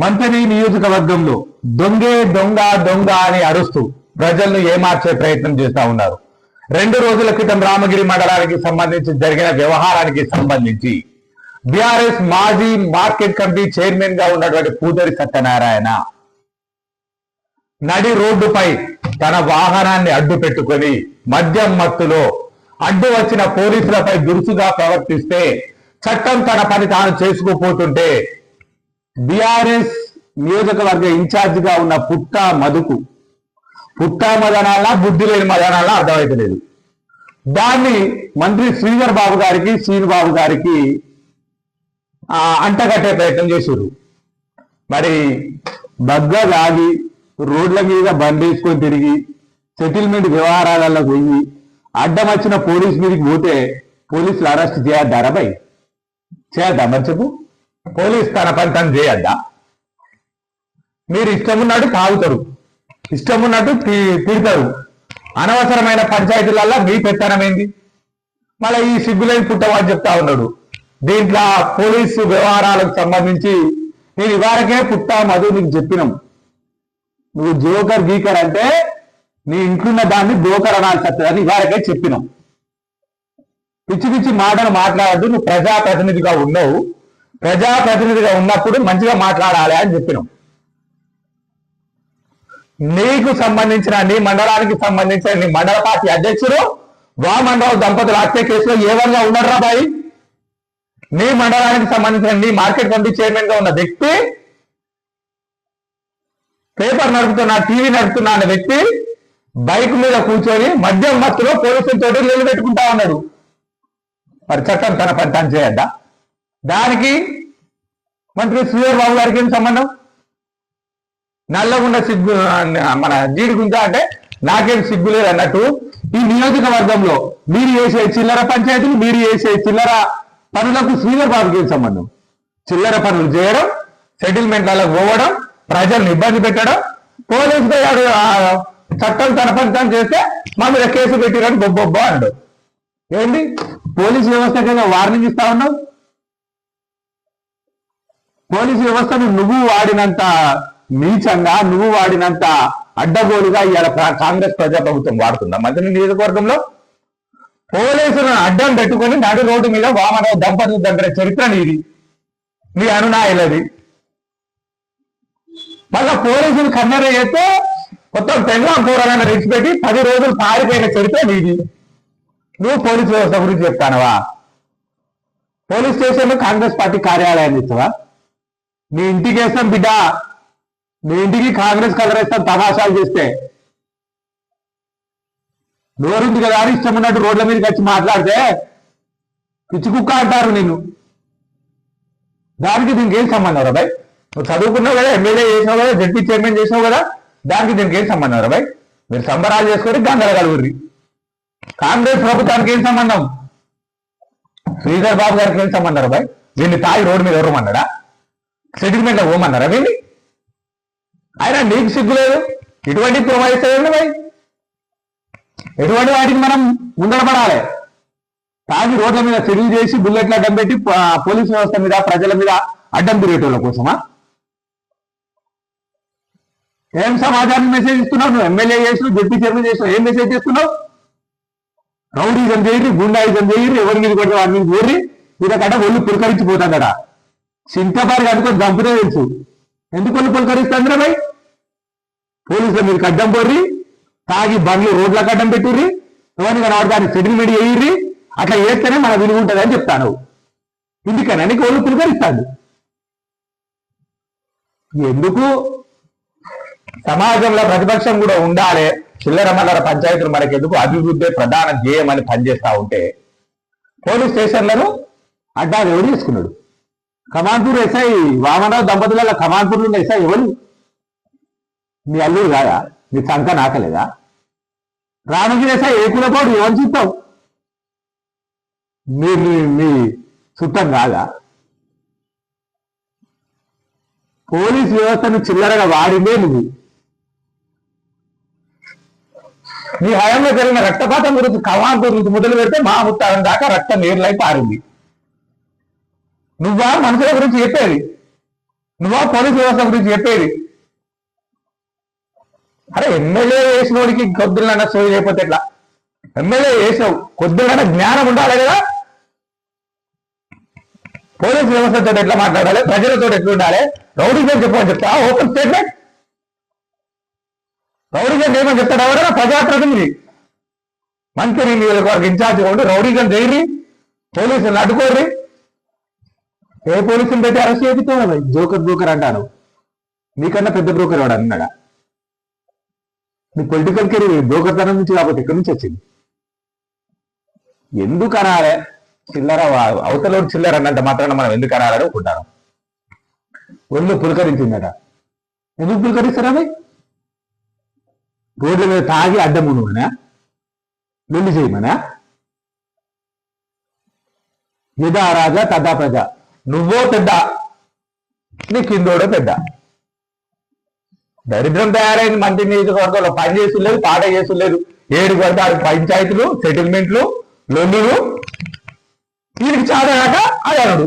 మంత్రి నియోజకవర్గంలో దొంగే దొంగ దొంగ అని అరుస్తూ ప్రజలను ఏమార్చే ప్రయత్నం చేస్తా ఉన్నారు. రెండు రోజుల క్రితం రామగిరి మండలానికి సంబంధించి జరిగిన వ్యవహారానికి సంబంధించి బీఆర్ఎస్ మాజీ మార్కెట్ కమిటీ చైర్మన్గా ఉన్నటువంటి పూదరి సత్యనారాయణ నడి రోడ్డుపై తన వాహనాన్ని అడ్డు పెట్టుకొని మద్యం మత్తులో అడ్డు వచ్చిన పోలీసులపై దురుసుగా ప్రవర్తిస్తే చట్టం తన పని తాను చేసుకుపోతుంటే బీఆర్ఎస్ నియోజకవర్గ ఇన్ఛార్జిగా ఉన్న పుట్ట మధుకు. పుట్ట మదనాలా బుద్ధి లేని మదనాలా అర్థమైతలేదు. దాన్ని మంత్రి శ్రీధర్ బాబు గారికి శ్రీనుబాబు గారికి అంటగట్టే ప్రయత్నం చేశారు మరి బగ్గ ఆగి రోడ్ల మీద బండేసుకొని తిరిగి సెటిల్మెంట్ వ్యవహారాలలో పోయి అడ్డం వచ్చిన పోలీస్ మీదకి పోతే పోలీసులు అరెస్ట్ చేయద్దారా భయ్ చేయద్దా మరి చెప్పు. పోలీస్ తన పని తను చేయద్దా? మీరు ఇష్టం ఉన్నట్టు తాగుతారు. ఇష్టం ఉన్నట్టు తి- తిడతారు అనవసరమైన పంచాయతీలలో మీ పెత్తనమైంది మళ్ళీ ఈ సిగ్గులేని పుట్టవాడు చెప్తా ఉన్నాడు. దీంట్లో పోలీసు వ్యవహారాలకు సంబంధించి నేను ఇవారకే పుట్టా మధు నీకు చెప్పినాం. నువ్వు జోకర్ గీకర్ అంటే నీ ఇంట్లున్న దాన్ని జోకర్ అనాల్సి వస్తుంది అని ఇవారకే చెప్పినాం. పిచ్చి పిచ్చి మాటలు మాట్లాడద్దు. నువ్వు ప్రజాప్రతినిధిగా ఉన్నావు. ప్రజాప్రతినిధిగా ఉన్నప్పుడు మంచిగా మాట్లాడాలి అని చెప్పినాం. నీకు సంబంధించిన నీ మండలానికి సంబంధించిన నీ మండల పార్టీ అధ్యక్షుడు వామండరావు దంపతులు హత్య కేసులో ఏ వన్గా ఉన్నారా బాయి? నీ మండలానికి సంబంధించిన నీ మార్కెట్ కమిటీ చైర్మన్గా ఉన్న వ్యక్తి పేపర్ నడుపుతున్నా టీవీ నడుపుతున్నా అన్న వ్యక్తి బైక్ మీద కూర్చొని మద్యం మత్తులో పోలీసులతో నిలబెట్టుకుంటా ఉన్నాడు. మరి చట్టం తన పని తాను చేయద్దా? దానికి మంత్రి సుధీర్ బాబు గారికి ఏం సంబంధం? నల్లగుండ సిగ్గు మన జీడిగుంజ అంటే నాకేం సిగ్గు లేదు అన్నట్టు ఈ నియోజకవర్గంలో మీరు చేసే చిల్లర పంచాయతీలు మీరు చేసే చిల్లర పనులకు శ్రీధర్ బాబుకి సంబంధం? చిల్లర పనులు చేయడం సెటిల్మెంట్లలో పోవడం ప్రజల్ని ఇబ్బంది పెట్టడం పోలీసు పోయాడు చట్టం తన చేస్తే మా మీద కేసు పెట్టిరని బొబ్బొబ్బ అన్నాడు ఏంటి పోలీసు వ్యవస్థ కింద వార్నింగ్ ఇస్తా ఉన్నావు? పోలీసు వ్యవస్థను నువ్వు వాడినంత నీచంగా నువ్వు వాడినంత అడ్డగోలుగా ఇవాళ కాంగ్రెస్ ప్రజా ప్రభుత్వం వాడుతుందా? మంత్రి నియోజకవర్గంలో పోలీసులను అడ్డం పెట్టుకుని నడు రోడ్డు మీద వామన దంపతుల దగ్గర చరిత్ర నీది. నీ అనునాయులది. మళ్ళా పోలీసులు కన్నెర చేస్తే మొత్తం తెలంగాణ కూరగాయలు విడిచిపెట్టి పది రోజులు పారిపోయిన చరిత్ర నీది. నువ్వు పోలీసు వ్యవస్థ గురించి చెప్తానవా? పోలీస్ స్టేషన్లో కాంగ్రెస్ పార్టీ కార్యాలయాన్ని ఇస్తావా మీ ఇంటికి వేస్తాం బిడ్డ. మీ ఇంటికి కాంగ్రెస్ కలర్ వేస్తాం తమాషాలు చేస్తే. నోరుంది కదా అని ఇష్టం ఉన్నట్టు రోడ్ల మీదకి వచ్చి మాట్లాడితే పిచ్చి కుక్క అంటారు నేను దానికి దీనికి ఏం సంబంధం రా బాయ్? నువ్వు చదువుకున్నావు కదా ఎమ్మెల్యే చేసినావు కదా జడ్పీ చైర్మన్ చేసినావు కదా దానికి దీనికి ఏం సంబంధం రా బాయ్? మీరు సంబరాలు చేసుకొని గందర కలుగురి కాంగ్రెస్ ప్రభుత్వానికి ఏం సంబంధం? శ్రీధర్ బాబు గారికి ఏం సంబంధం రా బాయ్? దీన్ని తాగి రోడ్డు మీద ఎవరమన్నాడా సెటిల్మెంట్లో పోమన్నారా వీళ్ళు? ఆయన నీకు సిగ్గులేదు ఇటువంటి పురమాయిస్తాయండి భయ్. ఎటువంటి వాటికి మనం ముందరపడాలి తాగి రోడ్ల మీద సెటిల్ చేసి బుల్లెట్లు అడ్డం పెట్టి పోలీస్ వ్యవస్థ మీద ప్రజల మీద అడ్డం తిరిగేటోళ్ళ కోసమా? ఏం సమాచారం మెసేజ్ ఇస్తున్నావు? నువ్వు ఎమ్మెల్యే చేసినావు జడ్పీ చైర్మన్ చేసినావు ఏం మెసేజ్ చేస్తున్నావు? రౌడీజం చేయరు గుండాయిజం చేయరు ఎవరి మీద కొడితే వారి మీద పోరి వీళ్ళకట ఒళ్ళు పులకరించిపోతాడట చింతపారి కట్టుకొని చంపుతే తెలుసు. ఎందుకు ఒళ్ళు పులకరిస్తాంద్రా భయ్? పోలీసులు మీరు కడ్డం పోర్రి తాగి బండ్లు రోడ్ల కడ్డం పెట్టుర్రి ఎవరిని కనబడి దాన్ని సెటిల్మెంట్ చేయిర్రి అట్లా చేస్తేనే మన విలువ ఉంటుంది అని చెప్తాను. ఇందుకని అని కోళ్ళు పులకరిస్తాడు ఎందుకు? సమాజంలో ప్రతిపక్షం కూడా ఉండాలి. చిల్లర మల్లర పంచాయతీలు మనకి ఎందుకు అభివృద్ధి ప్రధాన ధ్యేయం అని పనిచేస్తా ఉంటే పోలీస్ స్టేషన్లను అడ్డా ఎవరు చేసుకున్నాడు కమాన్పూర్ ఎస్ఐ వామనరావు దంపతుల కమాన్పూర్లో ఉన్న ఎస్ఐ ఎవరు? మీ అల్లుడు కాదా? మీ సంక నాకలేదా? రామగిరి ఎస్ఐ ఏ కులపోడు? ఎవరు చూస్తావు మీ మీ మీ చుట్టం కాదా? పోలీస్ వ్యవస్థను చిల్లరగా వాడిందే నువ్వు. నీ హయాంలో జరిగిన రక్తపాతం గురించి కమాన్పూర్ నుంచి మొదలు పెడితే మా ముత్తారం దాకా రక్తం నీరులై పారింది. నువ్వా మనుషుల గురించి చెప్పేది? నువ్వా పోలీస్ వ్యవస్థ గురించి చెప్పేది? అరే ఎమ్మెల్యే వేసినోడికి కొద్దులన్న సోయి లేకపోతే ఎట్లా? ఎమ్మెల్యే వేసావు కొద్దులన్న జ్ఞానం ఉండాలి కదా? పోలీస్ వ్యవస్థతో ఎట్లా మాట్లాడాలి? ప్రజలతో ఎట్లా ఉండాలి? రౌడీజం చెప్పమని చెప్తా ఓపెన్ స్టేట్మెంట్. రౌడీజం చేయమని చెప్తాడు ఎవరైనా? ప్రజాప్రతినిధి. మంత్రి నియోజకవర్గ ఇన్ఛార్జ్ ఉండి రౌడీజం చేయరి పోలీసులు అడ్డుకోర్రి. ఏ పోలీసులు పెట్టి అరెస్ట్ చేపిస్తావు జోకర్ బ్రోకర్ అంటాను నీకన్నా పెద్ద బ్రోకర్ వాడు అన్నాడా? నీ పొలిటికల్ కెరీర్ బ్రోకర్ తనం నుంచి కాబట్టి ఎక్కడి నుంచి వచ్చింది? ఎందుకు అనాలే? చిల్లర వా- చిల్లర అన్నంత మాత్రాన మనం ఎందుకు అనాలని అనుకుంటాను ఒళ్ళు పులకరించిందట. ఎందుకు పులకరిస్తారా అవి? రోడ్ల మీద తాగి అడ్డం ఉండమనా లొల్లి చేయమనా? యదా రాజా తదా ప్రజా. నువ్వో పెద్ద నీ కిందోడో పెద్ద. దరిద్రం తయారైంది మంత్రి నియోజకవర్గంలో. పని చేస్తులేదు పాట చేస్తులేదు ఏడు పడితే ఆరు పంచాయతీలు సెటిల్మెంట్లు లొల్లులు. వీరికి చాదగాక అదనడు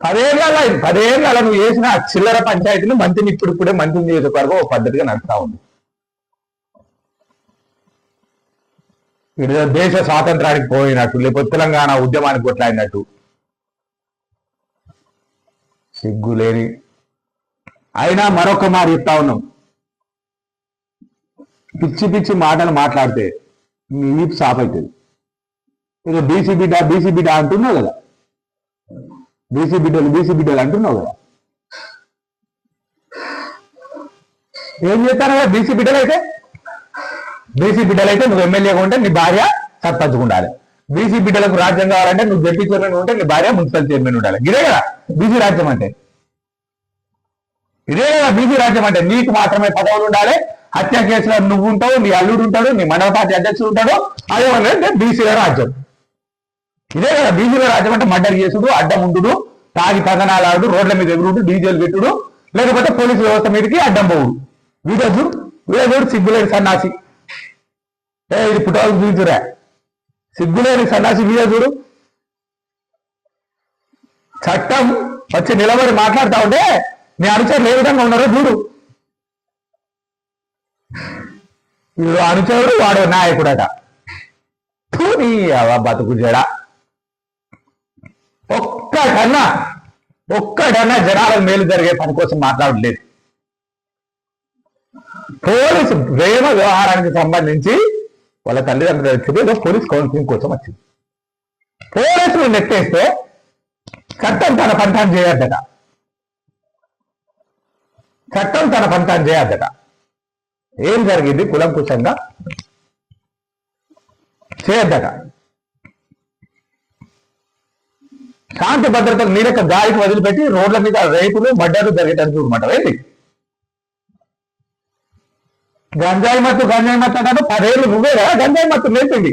పదేళ్ళ పదేళ్ళ నువ్వు చేసిన చిల్లర పంచాయతీలు మంత్రిని ఇప్పుడు ఇప్పుడే మంత్రి నియోజకవర్గం ఒక పద్ధతిగా నడుస్తా ఉంది. దేశ స్వాతంత్రానికి పోయినట్టు లేకపోతే తెలంగాణ ఉద్యమానికి కొట్లాడినట్టు. సిగ్గులేని. అయినా మరొక మాట చెప్తా ఉన్నాం. పిచ్చి పిచ్చి మాటలు మాట్లాడితే మీ వీపు సాఫ్ అవుతుంది ఇక బీసీ బిడ్డ బీసీ బిడ్డ అంటున్నావు కదా. బీసీ బిడ్డలు బీసీ బిడ్డలు అంటున్నావు కదా. ఏం చేస్తాను కదా బీసీ బిడ్డలు అయితే బీసీ బిడ్డలు అయితే నువ్వు ఎమ్మెల్యేగా ఉంటే నీ భార్య సర్పంచ్ ఉండాలి. బీసీ బిడ్డలకు రాజ్యం కావాలంటే నువ్వు జడ్పీ చైర్మన్ ఉంటే నీ భార్య మున్సిపల్ చైర్మన్ ఉండాలి. ఇదే కదా బీసీ రాజ్యం అంటే. ఇదే కదా బీసీ రాజ్యం అంటే. నీకు మాత్రమే పదవులు ఉండాలి. హత్య కేసులో నువ్వు ఉంటావు నీ అల్లుడు ఉంటాడు నీ మండల పార్టీ అధ్యక్షుడు ఉంటాడు. అదే అంటే బీసీల రాజ్యం. ఇదే కదా బీసీల రాజ్యం అంటే మర్డర్ చేసుడు అడ్డం ఉంటుడు తాగి పదనాలాడు రోడ్ల మీద ఎగురుడు డీజిల్ పెట్టుడు లేకపోతే పోలీసు వ్యవస్థ మీదకి అడ్డం పోవుడు. వీడోజు వీడోజు సిగ్గులేడు సన్నాసి. ఏ ఇది పుట్టవాళ్ళు చూపించురా సిగ్గులేని సన్నాసి వీడియో చూడు. చట్టం వచ్చి నిలబడి మాట్లాడుతా ఉంటే నీ అనుచరులు ఏ విధంగా ఉన్నారో చూడు. వీడు అనుచరుడు వాడు నాయకుడట. ఫు, బతుకు జడ. ఒక్కటన్నా ఒక్కటన్నా జనాలకు మేలు జరిగే పని కోసం మాట్లాడలేదు పోలీసు ప్రేమ వ్యవహారానికి సంబంధించి వాళ్ళ తల్లిదండ్రులు వచ్చింది ఏదో పోలీస్ కౌన్సిలింగ్ కోసం వచ్చింది. పోలీసులు నెట్టేస్తే చట్టం తన పంటాన్ని చేయొద్దట. చట్టం తన పంటాన్ని చేయొద్దట. ఏం జరిగింది? కులంకుశంగా చేయొద్దట. శాంతి భద్రతలు నీడక గాలికి వదిలిపెట్టి రోడ్ల మీద రైతులు మడ్డలు జరిగేటట్టు చూడమంటారు ఏంటి? గంజాయి మత్తు గంజాయి మత్తు అంటే పదేళ్ళు నువ్వే కదా గంజాయి మత్తు నేర్పింది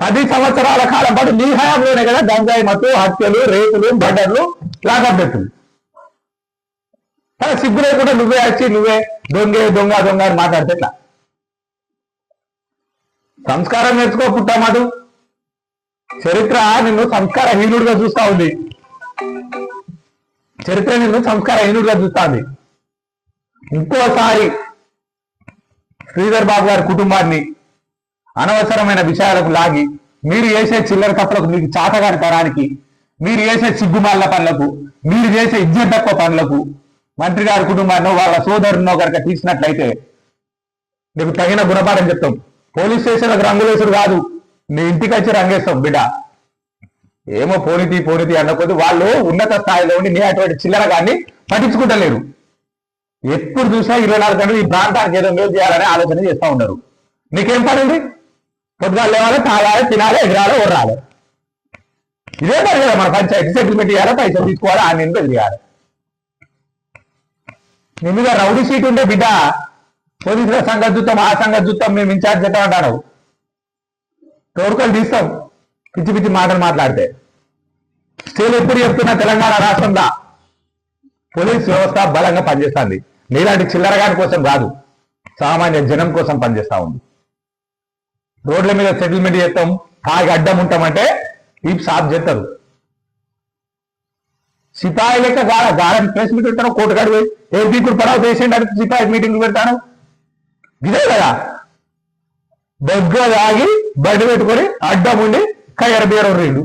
పది సంవత్సరాల కాలం పాటు నీ హయాంలోనే కదా గంజాయి మత్తు హత్యలు రేపులు మర్డర్లు లాకప్ పెట్టింది. సిగ్గు లేకుండా నువ్వే వచ్చి నువ్వే దొంగే దొంగ దొంగ అని మాట్లాడితే ఎట్లా? సంస్కారం నేర్చుకో పుట్టామాటు. చరిత్ర నిన్ను సంస్కారహీనుడిగా చూస్తా ఉంది. చరిత్ర నిన్ను సంస్కారహీనుడిగా చూస్తా ఉంది. ఇంకోసారి శ్రీధర్ బాబు గారి కుటుంబాన్ని అనవసరమైన విషయాలకు లాగి మీరు చేసే చిల్లర కప్పులకు మీకు చాతగాని తరానికి మీరు చేసే సిగ్గుమాల పనులకు మీరు చేసే ఇజ్జత్ తక్కువ పనులకు మంత్రి గారి కుటుంబాన్ని వాళ్ళ సోదరునో కనుక తీసినట్లయితే నీకు తగిన గుణపాఠం చెప్తాం. పోలీస్ స్టేషన్లకు రంగులేసుడు కాదు. నీ ఇంటికి వచ్చి రంగేస్తాం బిడ్డ. ఏమో పోనీతి పోనీతి అన్నకొద్ది వాళ్ళు ఉన్నత స్థాయిలో ఉండి నీ అటువంటి చిల్లర కానీ పట్టించుకుంటలేరు. ఎప్పుడు చూసినా ఇరవై నాలుగు గంటలు ఈ ప్రాంతానికి ఏదో మేలు చేయాలని ఆలోచన చేస్తూ ఉండరు నీకేం పని ఉంది పొద్దుగా లేవాలి తాగాలి తినాలి ఎగరాలి ఉర్రాలి ఇదే పని కదా మన పంచాయతీ సెటిల్మెంట్ చేయాలి పైసలు తీసుకోవాలి ఆ నింద తిరగాలి. నీ మీద రౌడీ సీట్ ఉండే బిడ్డ పోలీసుల సంగతి చూస్తాం ఆ సంగతి చూస్తాం మేము ఇన్ఛార్జ్ చేద్దాం అంటారు తోడుకలు తీస్తాం పిచ్చి పిచ్చి మాటలు మాట్లాడితే. స్టేలు ఎప్పుడు చెప్తున్నా తెలంగాణ రాష్ట్రంలో? పోలీస్ వ్యవస్థ బలంగా పనిచేస్తుంది. నీలాంటి చిల్లరగాడి కోసం కాదు సామాన్య జనం కోసం పనిచేస్తా ఉంది. రోడ్ల మీద సెటిల్మెంట్ చేస్తాం తాగి అడ్డం ఉంటామంటే ఈ సాఫ్ చేస్తారు. సిపాయి లెక్క గార గాడ ప్రెస్ మీట్ పెడతాను కోటగాడు ఏ పీకుడు పడవ పేషెంట్ అంటే సిపాయి మీటింగ్ పెడతాను. ఇదే కదా. దగ్గర ఆగి బయట పెట్టుకొని అడ్డం ఉండి కయ్యర బీరం రెండు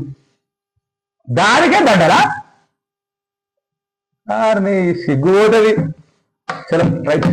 దానికే దండరా సిగ్గు పోతుంది. चलो राइट